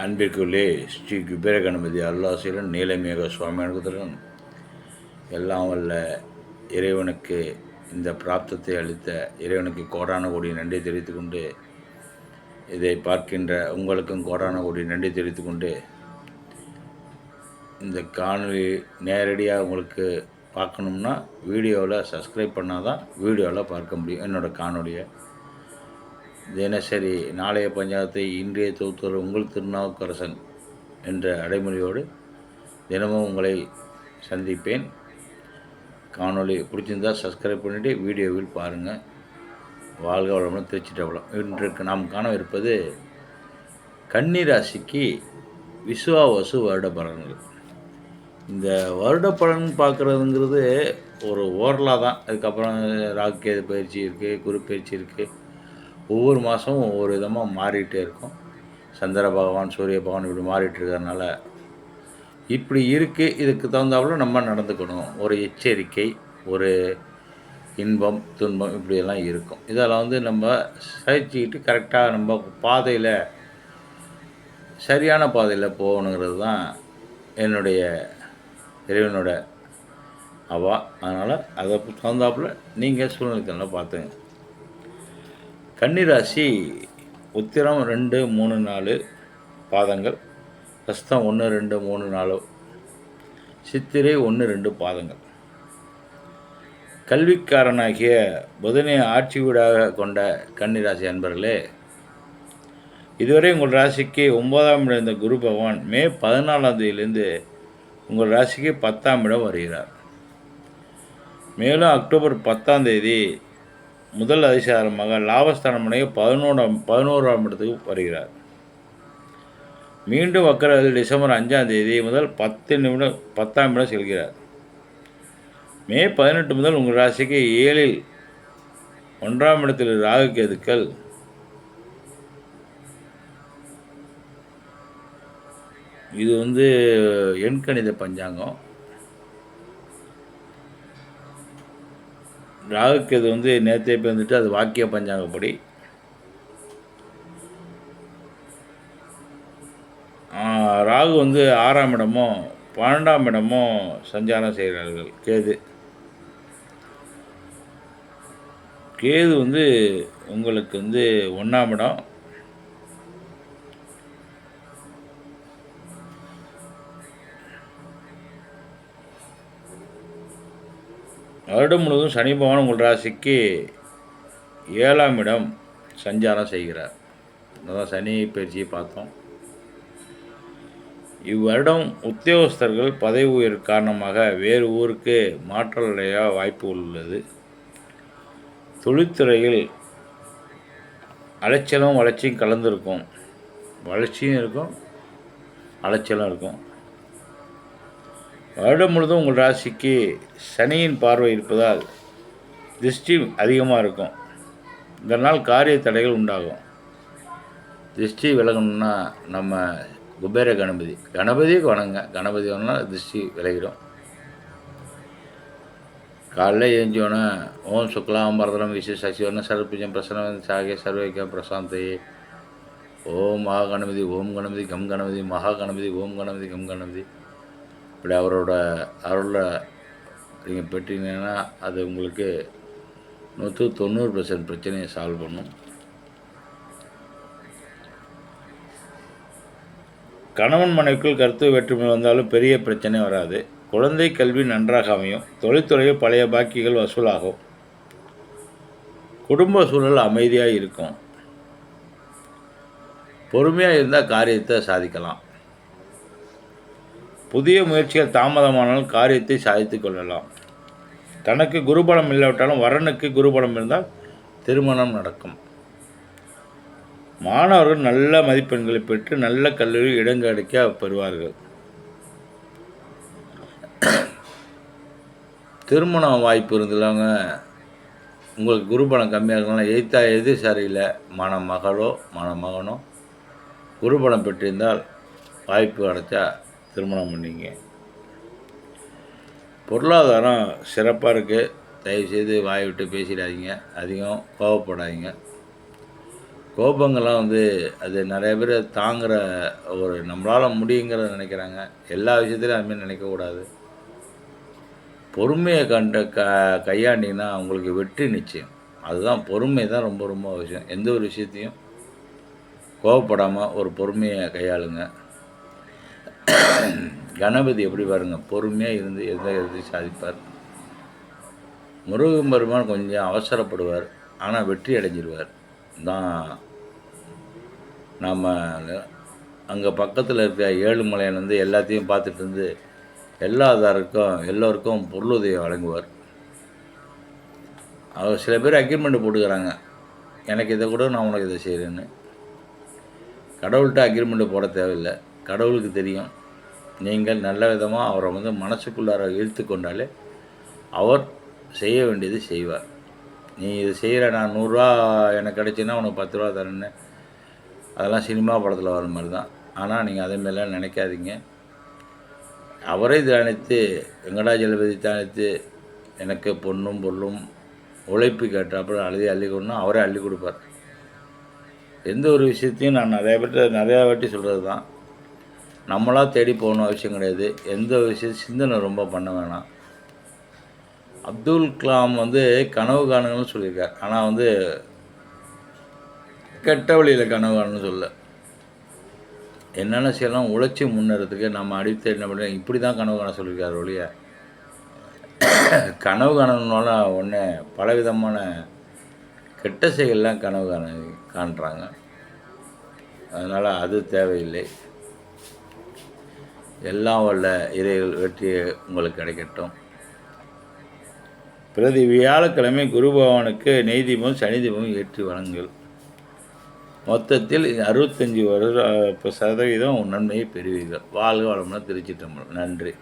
அன்பிற்குள்ளே ஸ்ரீ குபேர கணபதி அருளாசிரியன் நீலமேக சுவாமி எல்லாம் வல்ல இறைவனுக்கு இந்த பிராப்தத்தை அளித்த இறைவனுக்கு கோடான கோடி நன்றி தெரிவித்து கொண்டு இதை பார்க்கின்ற உங்களுக்கும் கோடான கோடி நன்றி தெரிவித்து கொண்டு இந்த காணொலி நேரடியாக உங்களுக்கு பார்க்கணும்னா வீடியோவில் சப்ஸ்கிரைப் பண்ணால் தான் வீடியோவில் பார்க்க முடியும். என்னோடய காணொலியை தினசரி நாளைய பஞ்சாயத்தை இன்றைய தொகுத்தர் உங்கள் திருநாவுக்கரசன் என்ற அடைமொழியோடு தினமும் உங்களை சந்திப்பேன். காணொளி பிடிச்சிருந்தா சப்ஸ்கிரைப் பண்ணிவிட்டு வீடியோவில் பாருங்கள் வாழ்க வளமுடன் திருச்சிட்டவளம் இன்றைக்கு நாம் காணவிருப்பது கன்னிராசிக்கு விசுவாவசு வருட பலன்கள். இந்த வருட பலன் பார்க்குறதுங்கிறது ஒரு ஓரலாக தான் அதுக்கப்புறம் ராக்கேது பயிற்சி இருக்குது குரு பயிற்சி இருக்குது ஒவ்வொரு மாதமும் ஒவ்வொரு விதமாக மாறிட்டே இருக்கும். சந்திர பகவான் சூரிய பகவான் இப்படி மாறிட்டு இருக்கிறதுனால இப்படி இருக்குது இதுக்கு தகுந்தாப்புல நம்ம நடந்துக்கணும். ஒரு எச்சரிக்கை ஒரு இன்பம் துன்பம் இப்படியெல்லாம் இருக்கும். இதெல்லாம் வந்து நம்ம சகிச்சுக்கிட்டு கரெக்டாக நம்ம பாதையில் சரியான பாதையில் போகணுங்கிறது தான் என்னுடைய இறைவனோட அவா. அதனால் அதை தகுந்தாப்புல நீங்கள் சூழ்நிலைக்கெல்லாம் பார்த்துங்க கன்னிராசி உத்திரம் ரெண்டு மூணு நாலு பாதங்கள். கஸ்தம் ஒன்று ரெண்டு மூணு நாலு. சித்திரை ஒன்று ரெண்டு பாதங்கள். கல்விக்காரனாகிய புதனை ஆட்சி வீடாக கொண்ட கன்னிராசி அன்பர்களே இதுவரை உங்கள் ராசிக்கு ஒன்பதாம் இடம் இருந்த குரு பகவான் மே பதினாலாம் தேதியிலிருந்து உங்கள் ராசிக்கு பத்தாம் இடம் வருகிறார். மேலும் அக்டோபர் பத்தாம் தேதி முதல் அதிசாரமாக லாபஸ்தானமுடைய பதினோராம் பதினோராம் இடத்துக்கு வருகிறார். மீண்டும் வக்கரத்தில் டிசம்பர் அஞ்சாம் தேதி முதல் பத்து நிமிடம் பத்தாம் இடம் செல்கிறார். மே பதினெட்டு முதல் உங்கள் ராசிக்கு ஏழில் ஒன்றாம் இடத்தில் ராகு கேதுக்கள். இது வந்து எண்கணித பஞ்சாங்கம். ராகுக்கு இது வந்து நேற்றே பிறந்துட்டு அது வாக்கிய பஞ்சாங்கப்படி. ராகு வந்து ஆறாம் இடமும் பன்னெண்டாம் இடமும் சஞ்சாரம் செய்கிறார்கள் கேது. கேது வந்து உங்களுக்கு வந்து ஒன்றாம் இடம். வருடம் முழுவதும் சனி பகவான் உங்கள் ராசிக்கு ஏழாம் இடம் சஞ்சாரம் செய்கிறார். அதான் சனி பயிற்சியை பார்த்தோம். இவ்வருடம் உத்தியோகஸ்தர்கள் பதவி உயர் காரணமாக வேறு ஊருக்கு மாற்றலடைய வாய்ப்பு உள்ளது. தொழில்துறையில் அலைச்சலும் வளர்ச்சியும் கலந்துருக்கும். வளர்ச்சியும் இருக்கும் அலைச்சலும் இருக்கும். வருடம் முழுதும் உங்கள் ராசிக்கு சனியின் பார்வை இருப்பதால் திருஷ்டி அதிகமாக இருக்கும் இதனால் காரிய தடைகள் உண்டாகும். திருஷ்டி விலகணும்னா நம்ம குபேர கணபதி. கணபதியை வணங்க. கணபதி வணங்கினா திருஷ்டி விலகிடும். காலைல ஏஞ்சோன்னே ஓம் சுக்லாம்பரதனம் விசு சசிவர்ண சர்பிஜம் பிரசன்ன சாகே சர்வைக்க பிரசாந்தி. ஓம் மகா கணபதி ஓம் கணபதி கம் கணபதி மகா கணபதி ஓம் கணபதி கம் கணபதி. இப்படி அவரோட அருளை நீங்கள் பெற்றீங்கன்னா அது உங்களுக்கு நூற்று தொண்ணூறு பர்சன்ட் பிரச்சனையை சால்வ் பண்ணும். கணவன் மனைவிக்குள் கருத்து வேற்றுமை வந்தாலும் பெரிய பிரச்சனை வராது. குழந்தை கல்வி நன்றாக அமையும். தொழில்துறையில் பழைய பாக்கிகள் வசூலாகும். குடும்ப சூழல் அமைதியாக இருக்கும். பொறுமையாக இருந்தால் காரியத்தை சாதிக்கலாம். புதிய முயற்சிகள் தாமதமானாலும் காரியத்தை சாதித்து கொள்ளலாம். தனக்கு குருபலம் இல்லாவிட்டாலும் வரனுக்கு குருபலம் இருந்தால் திருமணம் நடக்கும். மாணவர்கள் நல்ல மதிப்பெண்களை பெற்று நல்ல கல்லூரி இடம் கிடைக்க பெறுவார்கள். திருமண வாய்ப்பு இருந்தவங்க உங்களுக்கு குருபலம் கம்மியாக இருக்கலாம் எய்த்தா எது சரியில்லை. மன மகளோ மன மகனோ குருபலம் பெற்றிருந்தால் வாய்ப்பு கிடைச்சா திருமணம் பண்ணிங்க. பொருளாதாரம் சிறப்பாக இருக்குது தயவுசெய்து வாய் விட்டு பேசிடாதீங்க. அதிகம் கோவப்படாதீங்க. கோபங்கள்லாம் வந்து அது நிறைய பேர் தாங்குகிற ஒரு நம்மளால் முடியுங்கிறத நினைக்கிறாங்க. எல்லா விஷயத்துலையும் அதுமாரி நினைக்கக்கூடாது பொறுமையை கண்ட க கையாண்டிங்கன்னா உங்களுக்கு வெற்றி நிச்சயம். அதுதான் பொறுமை தான் ரொம்ப ரொம்ப அவசியம். எந்த ஒரு விஷயத்தையும் கோவப்படாமல் ஒரு பொறுமையை கையாளுங்க. கணபதி எப்படி பாருங்க பொறுமையாக இருந்து எதை எதையும் சாதிப்பார். முருகன் பெருமான் கொஞ்சம் அவசரப்படுவார் ஆனால் வெற்றி அடைஞ்சிடுவார் தான் நம்ம அங்கே பக்கத்தில் இருக்க ஏழுமலையன் வந்து எல்லாத்தையும் பார்த்துட்டு இருந்து எல்லாதாருக்கும் எல்லோருக்கும் பொருளுதவி வழங்குவார். அவர் சில பேர் அக்ரிமெண்ட் போட்டுக்கிறாங்க எனக்கு இதை கூட நான் உனக்கு இதை செய்கிறேன்னு கடவுள்கிட்ட அக்ரிமெண்ட் போட தேவையில்லை. கடவுளுக்கு தெரியும். நீங்கள் நல்ல விதமாக அவரை வந்து மனசுக்குள்ளார இழுத்து கொண்டாலே அவர் செய்ய வேண்டியது செய்வார். நீ இது செய்கிற நான் நூறுரூவா எனக்கு கிடைச்சின்னா உனக்கு பத்து ரூபா தரேன்னு. அதெல்லாம் சினிமா படத்தில் வர மாதிரி தான். ஆனால் நீங்கள் அதேமாரிலாம் நினைக்காதீங்க. அவரை தியானித்து வெங்கடாஜலபதி தியானித்து எனக்கு பொண்ணும் பொருளும் உழைப்பு கேட்டாப்புல அழுதி அள்ளி கொடுனா அவரே அள்ளி கொடுப்பார். எந்த ஒரு விஷயத்தையும் நான் நிறையா பேர்கிட்ட நிறையா வாட்டி சொல்கிறது தான் நம்மளாக தேடி போகணும் அவசியம் கிடையாது. எந்த விஷயம் சிந்தனை ரொம்ப பண்ண வேணாம். அப்துல் கலாம் வந்து கனவு காணுங்கன்னு சொல்லியிருக்கார். ஆனால் வந்து கெட்ட வழியில் கனவு காணுன்னு சொல்ல என்னென்ன செய்யலாம் உழைச்சி முன்னேறதுக்கு நம்ம அடித்து என்ன பண்ணுறோம் இப்படி தான் கனவு காண சொல்லியிருக்காரு ஒழிய கனவு காணணுனால ஒன்று பலவிதமான கெட்ட செயல்லாம் கனவு காண காண்றாங்க. அதனால் அது தேவையில்லை. எல்லாம் வல்ல இறைகள் வெற்றி உங்களுக்கு கிடைக்கட்டும். பிரதி வியாழக்கிழமை குரு பகவானுக்கு நெய் தீபம் ஏற்றி வழங்குங்கள் மொத்தத்தில் அறுபத்தஞ்சி வருட சதவீதம் நன்மையை பெறுவீர்கள். வாழ்க வளமுடன் திருச்சி நன்றி.